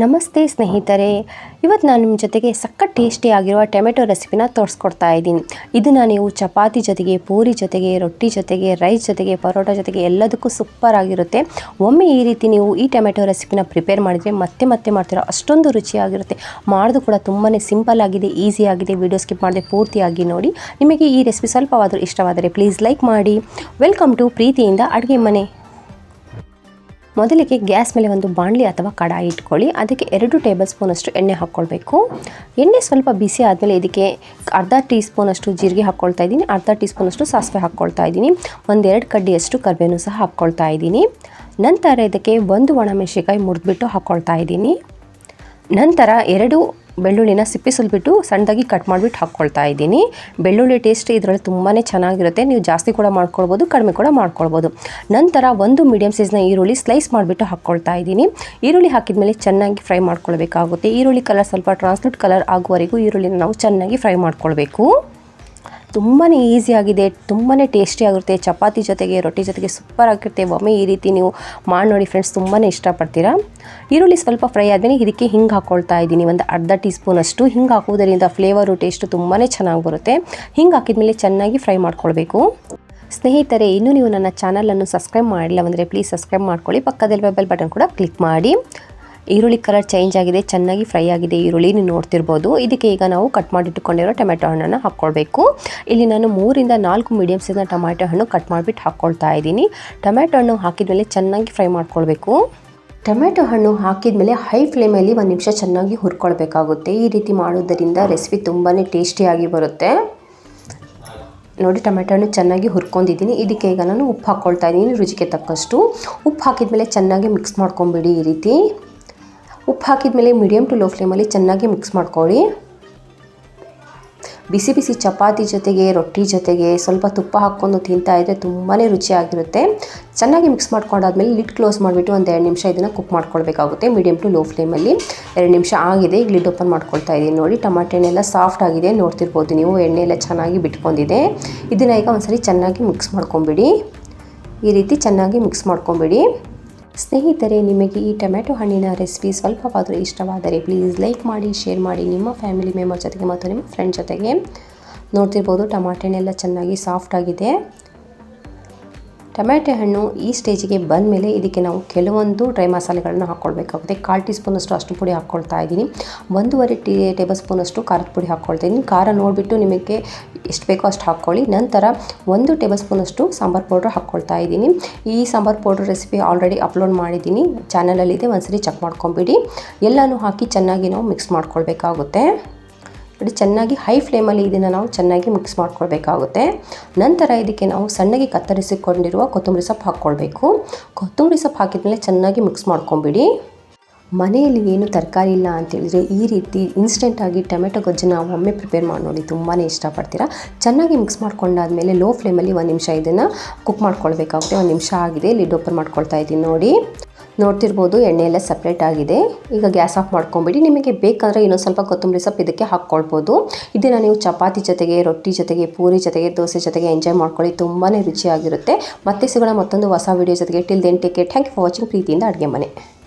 ನಮಸ್ತೆ ಸ್ನೇಹಿತರೆ. ಇವತ್ತು ನಾನು ನಿಮ್ಮ ಜೊತೆಗೆ ಸಖತ್ ಟೇಸ್ಟಿ ಆಗಿರುವ ಟೊಮೆಟೊ ರೆಸಿಪಿನ ತೋರಿಸ್ಕೊಡ್ತಾ ಇದ್ದೀನಿ. ಇದನ್ನು ನೀವು ಚಪಾತಿ ಜೊತೆಗೆ, ಪೂರಿ ಜೊತೆಗೆ, ರೊಟ್ಟಿ ಜೊತೆಗೆ ರೈಸ್ ಜೊತೆಗೆ, ಪರೋಟ ಜೊತೆಗೆ ಎಲ್ಲದಕ್ಕೂ ಸೂಪರ್ ಆಗಿರುತ್ತೆ. ಒಮ್ಮೆ ಈ ರೀತಿ ನೀವು ಈ ಟೊಮೆಟೊ ರೆಸಿಪಿನ ಪ್ರಿಪೇರ್ ಮಾಡಿದರೆ ಮತ್ತೆ ಮತ್ತೆ ಮಾಡ್ತೀರಾ ಅಷ್ಟೊಂದು ರುಚಿಯಾಗಿರುತ್ತೆ. ಮಾಡೋದು ಕೂಡ ತುಂಬಾ ಸಿಂಪಲ್ ಆಗಿದೆ ಈಸಿ ಆಗಿದೆ. ವಿಡಿಯೋ ಸ್ಕಿಪ್ ಮಾಡದೆ ಪೂರ್ತಿಯಾಗಿ ನೋಡಿ. ನಿಮಗೆ ಈ ರೆಸಿಪಿ ಸ್ವಲ್ಪವಾದರೂ ಇಷ್ಟವಾದರೆ ಪ್ಲೀಸ್ ಲೈಕ್ ಮಾಡಿ. ವೆಲ್ಕಮ್ ಟು ಪ್ರೀತಿಯಿಂದ ಅಡುಗೆ ಮನೆ. ಮೊದಲಿಗೆ ಗ್ಯಾಸ್ ಮೇಲೆ ಒಂದು ಬಾಣಲಿ ಅಥವಾ ಕಡಾಯಿ ಇಟ್ಕೊಳ್ಳಿ. ಅದಕ್ಕೆ ಎರಡು ಟೇಬಲ್ ಸ್ಪೂನಷ್ಟು ಎಣ್ಣೆ ಹಾಕ್ಕೊಳ್ಬೇಕು. ಎಣ್ಣೆ ಸ್ವಲ್ಪ ಬಿಸಿ ಆದಮೇಲೆ ಇದಕ್ಕೆ ಅರ್ಧ ಟೀ ಸ್ಪೂನಷ್ಟು ಜೀರಿಗೆ ಹಾಕ್ಕೊಳ್ತಾ ಇದ್ದೀನಿ. ಅರ್ಧ ಟೀ ಸ್ಪೂನಷ್ಟು ಸಾಸಿವೆ ಹಾಕ್ಕೊಳ್ತಾ ಇದ್ದೀನಿ. ಒಂದೆರಡು ಕಡ್ಡಿಯಷ್ಟು ಕರಿಬೇವು ಸಹ ಹಾಕ್ಕೊಳ್ತಾ ಇದ್ದೀನಿ. ನಂತರ ಇದಕ್ಕೆ ಒಂದು ಒಣಮೆಣಸಿಕಾಯಿ ಮುರಿದ್ಬಿಟ್ಟು ಹಾಕ್ಕೊಳ್ತಾ ಇದ್ದೀನಿ. ನಂತರ ಎರಡು ಬೆಳ್ಳುಳ್ಳಿನ ಸಿಪ್ಪೆ ಸುಲ್ಬಿಟ್ಟು ಸಣ್ಣದಾಗಿ ಕಟ್ ಮಾಡಿಬಿಟ್ಟು ಹಾಕ್ಕೊಳ್ತಾ ಇದ್ದೀನಿ. ಬೆಳ್ಳುಳ್ಳಿ ಟೇಸ್ಟ್ ಇದರಲ್ಲಿ ತುಂಬಾ ಚೆನ್ನಾಗಿರುತ್ತೆ. ನೀವು ಜಾಸ್ತಿ ಕೂಡ ಮಾಡ್ಕೊಳ್ಬೋದು, ಕಡಿಮೆ ಕೂಡ ಮಾಡ್ಕೊಳ್ಬೋದು. ನಂತರ ಒಂದು ಮೀಡಿಯಮ್ ಸೈಜ್ನ ಈರುಳ್ಳಿ ಸ್ಲೈಸ್ ಮಾಡಿಬಿಟ್ಟು ಹಾಕ್ಕೊಳ್ತಾ ಇದ್ದೀನಿ. ಈರುಳ್ಳಿ ಹಾಕಿದ್ಮೇಲೆ ಚೆನ್ನಾಗಿ ಫ್ರೈ ಮಾಡ್ಕೊಳ್ಬೇಕಾಗುತ್ತೆ. ಈರುಳ್ಳಿ ಕಲರ್ ಸ್ವಲ್ಪ ಟ್ರಾನ್ಸ್ಲೂಟ್ ಕಲರ್ ಆಗುವವರೆಗೂ ಈರುಳ್ಳಿನ ನಾವು ಚೆನ್ನಾಗಿ ಫ್ರೈ ಮಾಡ್ಕೊಳ್ಬೇಕು. ತುಂಬಾ ಈಸಿಯಾಗಿದೆ ತುಂಬಾ ಟೇಸ್ಟಿಯಾಗಿರುತ್ತೆ ಚಪಾತಿ ಜೊತೆಗೆ, ರೊಟ್ಟಿ ಜೊತೆಗೆ ಸೂಪರ್ ಆಗಿರುತ್ತೆ. ಒಮ್ಮೆ ಈ ರೀತಿ ನೀವು ಮಾಡಿ ನೋಡಿ ಫ್ರೆಂಡ್ಸ್ ತುಂಬಾ ಇಷ್ಟಪಡ್ತೀರಾ? ಈರುಳ್ಳಿ ಸ್ವಲ್ಪ ಫ್ರೈ ಆದಮೇಲೆ ಇದಕ್ಕೆ ಹಿಂಗೆ ಹಾಕ್ಕೊಳ್ತಾ ಇದ್ದೀನಿ. ಒಂದು ಅರ್ಧ ಟೀ ಸ್ಪೂನಷ್ಟು ಹಿಂಗೆ ಹಾಕೋದರಿಂದ ಫ್ಲೇವರು ಟೇಸ್ಟು ತುಂಬಾ ಚೆನ್ನಾಗಿ ಬರುತ್ತೆ. ಹಿಂಗೆ ಹಾಕಿದ್ಮೇಲೆ ಚೆನ್ನಾಗಿ ಫ್ರೈ ಮಾಡ್ಕೊಳ್ಬೇಕು. ಸ್ನೇಹಿತರೆ, ಇನ್ನೂ ನೀವು ನನ್ನ ಚಾನಲನ್ನು ಸಬ್ಸ್ಕ್ರೈಬ್ ಮಾಡಿಲ್ಲ ಅಂದರೆ ಪ್ಲೀಸ್ ಸಬ್ಸ್ಕ್ರೈಬ್ ಮಾಡ್ಕೊಳ್ಳಿ. ಪಕ್ಕದಲ್ಲಿ ಬೆಲ್ ಬಟನ್ ಕೂಡ ಕ್ಲಿಕ್ ಮಾಡಿ. ಈರುಳ್ಳಿ ಕಲರ್ ಚೇಂಜ್ ಆಗಿದೆ, ಚೆನ್ನಾಗಿ ಫ್ರೈ ಆಗಿದೆ ಈರುಳ್ಳಿ, ನೀವು ನೋಡ್ತಿರ್ಬೋದು. ಇದಕ್ಕೆ ಈಗ ನಾವು ಕಟ್ ಮಾಡಿಟ್ಟುಕೊಂಡಿರೋ ಟೊಮೆಟೊ ಹಣ್ಣನ್ನು ಹಾಕ್ಕೊಳ್ಬೇಕು. ಇಲ್ಲಿ ನಾನು ಮೂರಿಂದ ನಾಲ್ಕು ಮೀಡಿಯಮ್ ಸೈಜ್ನ ಟೊಮೆಟೊ ಹಣ್ಣು ಕಟ್ ಮಾಡಿಬಿಟ್ಟು ಹಾಕ್ಕೊಳ್ತಾ ಇದ್ದೀನಿ. ಟೊಮೆಟೊ ಹಣ್ಣು ಹಾಕಿದ್ಮೇಲೆ ಚೆನ್ನಾಗಿ ಫ್ರೈ ಮಾಡ್ಕೊಳ್ಬೇಕು. ಟೊಮೆಟೊ ಹಣ್ಣು ಹಾಕಿದ್ಮೇಲೆ ಹೈ ಫ್ಲೇಮಲ್ಲಿ ಒಂದು ನಿಮಿಷ ಚೆನ್ನಾಗಿ ಹುರ್ಕೊಳ್ಬೇಕಾಗುತ್ತೆ. ಈ ರೀತಿ ಮಾಡೋದರಿಂದ ರೆಸಿಪಿ ತುಂಬಾ ಟೇಸ್ಟಿಯಾಗಿ ಬರುತ್ತೆ. ನೋಡಿ, ಟೊಮೆಟೊ ಹಣ್ಣು ಚೆನ್ನಾಗಿ ಹುರ್ಕೊಂಡಿದ್ದೀನಿ. ಇದಕ್ಕೆ ಈಗ ನಾನು ಉಪ್ಪು ಹಾಕ್ಕೊಳ್ತಾ ಇದ್ದೀನಿ, ರುಚಿಗೆ ತಕ್ಕಷ್ಟು. ಉಪ್ಪು ಹಾಕಿದ್ಮೇಲೆ ಚೆನ್ನಾಗಿ ಮಿಕ್ಸ್ ಮಾಡ್ಕೊಂಬಿಡಿ ಈ ರೀತಿ. ಉಪ್ಪು ಹಾಕಿದ್ಮೇಲೆ ಮೀಡಿಯಮ್ ಟು ಲೋ ಫ್ಲೇಮಲ್ಲಿ ಚೆನ್ನಾಗಿ ಮಿಕ್ಸ್ ಮಾಡ್ಕೊಳ್ಳಿ. ಬಿಸಿ ಬಿಸಿ ಚಪಾತಿ ಜೊತೆಗೆ, ರೊಟ್ಟಿ ಜೊತೆಗೆ ಸ್ವಲ್ಪ ತುಪ್ಪ ಹಾಕ್ಕೊಂಡು ತಿಂತಾ ಇದ್ದರೆ ತುಂಬಾ ರುಚಿಯಾಗಿರುತ್ತೆ. ಚೆನ್ನಾಗಿ ಮಿಕ್ಸ್ ಮಾಡ್ಕೊಂಡಾದ್ಮೇಲೆ ಲಿಡ್ ಕ್ಲೋಸ್ ಮಾಡಿಬಿಟ್ಟು ಒಂದು ಎರಡು ನಿಮಿಷ ಇದನ್ನು ಕುಕ್ ಮಾಡ್ಕೊಳ್ಬೇಕಾಗುತ್ತೆ ಮೀಡಿಯಮ್ ಟು ಲೋ ಫ್ಲೇಮಲ್ಲಿ ಎರಡು ನಿಮಿಷ ಆಗಿದೆ, ಈಗ ಲಿಡ್ ಓಪನ್ ಮಾಡ್ಕೊಳ್ತಾ ಇದ್ದೀನಿ. ನೋಡಿ ಟಮಾಟೆ ಹಣ್ಣೆಲ್ಲ ಸಾಫ್ಟ್ ಆಗಿದೆ, ನೋಡ್ತಿರ್ಬೋದು ನೀವು. ಎಣ್ಣೆ ಎಲ್ಲ ಚೆನ್ನಾಗಿ ಬಿಟ್ಕೊಂಡಿದೆ. ಇದನ್ನು ಈಗ ಒಂದ್ಸರಿ ಚೆನ್ನಾಗಿ ಮಿಕ್ಸ್ ಮಾಡ್ಕೊಂಬಿಡಿ. ಈ ರೀತಿ ಚೆನ್ನಾಗಿ ಮಿಕ್ಸ್ ಮಾಡ್ಕೊಂಬಿಡಿ. ಸ್ನೇಹಿತರೆ, ನಿಮಗೆ ಈ ಟೊಮ್ಯಾಟೊ ಹಣ್ಣಿನ ರೆಸಿಪಿ ಸ್ವಲ್ಪವಾದರೂ ಇಷ್ಟವಾದರೆ ಪ್ಲೀಸ್ ಲೈಕ್ ಮಾಡಿ, ಶೇರ್ ಮಾಡಿ. ನಿಮ್ಮ ಫ್ಯಾಮಿಲಿ ಮೆಂಬರ್ ಜೊತೆಗೆ ಮತ್ತು ನಿಮ್ಮ ಫ್ರೆಂಡ್ ಜೊತೆಗೆ ನೋಡ್ತಿರ್ಬೋದು. ಟಮಾಟೆನೆಲ್ಲ ಚೆನ್ನಾಗಿ ಸಾಫ್ಟ್ ಆಗಿದೆ. ಟೊಮೆಟೊ ಹಣ್ಣು ಈ ಸ್ಟೇಜಿಗೆ ಬಂದ ಮೇಲೆ ಇದಕ್ಕೆ ನಾವು ಕೆಲವೊಂದು ಡ್ರೈ ಮಸಾಲೆಗಳನ್ನು ಹಾಕ್ಕೊಳ್ಬೇಕಾಗುತ್ತೆ ಕಾಲು ಟೀ ಸ್ಪೂನಷ್ಟು ಅಷ್ಟು ಪುಡಿ ಹಾಕ್ಕೊಳ್ತಾ ಇದ್ದೀನಿ. ಒಂದೂವರೆ ಟೀ, ಟೇಬಲ್ ಸ್ಪೂನಷ್ಟು ಖಾರದ ಪುಡಿ ಹಾಕ್ಕೊಳ್ತಾ ಇದ್ದೀನಿ. ಖಾರ ನೋಡಿಬಿಟ್ಟು ನಿಮಗೆ ಎಷ್ಟು ಬೇಕೋ ಅಷ್ಟು ಹಾಕ್ಕೊಳ್ಳಿ ನಂತರ ಒಂದು ಟೇಬಲ್ ಸ್ಪೂನಷ್ಟು ಸಾಂಬಾರು ಪೌಡ್ರ್ ಹಾಕ್ಕೊಳ್ತಾ ಇದ್ದೀನಿ. ಈ sambar powder recipe already upload ಮಾಡಿದ್ದೀನಿ. ಚಾನಲಲ್ಲಿದೆ, ಒಂದ್ಸರಿ ಚೆಕ್ ಮಾಡ್ಕೊಂಬಿಡಿ. ಎಲ್ಲನೂ ಹಾಕಿ ಚೆನ್ನಾಗಿ ನಾವು ಮಿಕ್ಸ್ ಮಾಡ್ಕೊಳ್ಬೇಕಾಗುತ್ತೆ. ನೋಡಿ, ಚೆನ್ನಾಗಿ ಹೈ ಫ್ಲೇಮಲ್ಲಿ ಇದನ್ನು ನಾವು ಚೆನ್ನಾಗಿ ಮಿಕ್ಸ್ ಮಾಡ್ಕೊಳ್ಬೇಕಾಗುತ್ತೆ. ನಂತರ ಇದಕ್ಕೆ ನಾವು ಸಣ್ಣಗೆ ಕತ್ತರಿಸಿಕೊಂಡಿರುವ ಕೊತ್ತಂಬರಿ ಸೊಪ್ಪು ಹಾಕ್ಕೊಳ್ಬೇಕು. ಕೊತ್ತಂಬರಿ ಸೊಪ್ಪು ಹಾಕಿದ ಮೇಲೆ ಚೆನ್ನಾಗಿ ಮಿಕ್ಸ್ ಮಾಡ್ಕೊಂಬಿಡಿ. ಮನೆಯಲ್ಲಿ ಏನು ತರಕಾರಿ ಇಲ್ಲ ಅಂತೇಳಿದರೆ ಈ ರೀತಿ ಇನ್ಸ್ಟೆಂಟಾಗಿ ಟೊಮೆಟೊ ಗೊಜ್ಜನ್ನ ಒಮ್ಮೆ ಪ್ರಿಪೇರ್ ಮಾಡಿ ನೋಡಿ ತುಂಬಾ ಇಷ್ಟಪಡ್ತೀರಾ. ಚೆನ್ನಾಗಿ ಮಿಕ್ಸ್ ಮಾಡ್ಕೊಂಡಾದ್ಮೇಲೆ ಲೋ ಫ್ಲೇಮಲ್ಲಿ ಒಂದು ನಿಮಿಷ ಇದನ್ನು ಕುಕ್ ಮಾಡ್ಕೊಳ್ಬೇಕಾಗುತ್ತೆ. ಒಂದು ನಿಮಿಷ ಆಗಿದೆ ಲಿಡ್ ಓಪನ್ ಮಾಡ್ಕೊಳ್ತಾ ಇದ್ದೀನಿ ನೋಡಿ. ನೋಡ್ತಿರ್ಬೋದು ಎಣ್ಣೆ ಎಲ್ಲ ಸಪ್ರೇಟ್ ಆಗಿದೆ. ಈಗ ಗ್ಯಾಸ್ ಆಫ್ ಮಾಡ್ಕೊಂಬಿಡಿ. ನಿಮಗೆ ಬೇಕಾದರೆ ಇನ್ನೊಂದು ಸ್ವಲ್ಪ ಕೊತ್ತಂಬರಿ ಸೊಪ್ಪು ಇದಕ್ಕೆ ಹಾಕ್ಕೊಳ್ಬೋದು. ಇದನ್ನು ನೀವು ಚಪಾತಿ ಜೊತೆಗೆ, ರೊಟ್ಟಿ ಜೊತೆಗೆ, ಪೂರಿ ಜೊತೆಗೆ, ದೋಸೆ ಜೊತೆಗೆ ಎಂಜಾಯ್ ಮಾಡ್ಕೊಳ್ಳಿ. ತುಂಬಾ ರುಚಿಯಾಗಿರುತ್ತೆ. ಮತ್ತೆ ಸಿಗೋಣ ಮತ್ತೊಂದು ಹೊಸ ವೀಡಿಯೋ ಜೊತೆಗೆ. Till then take care thank you for watching ಪ್ರೀತಿಯಿಂದ ಅಡುಗೆ ಮನೆ.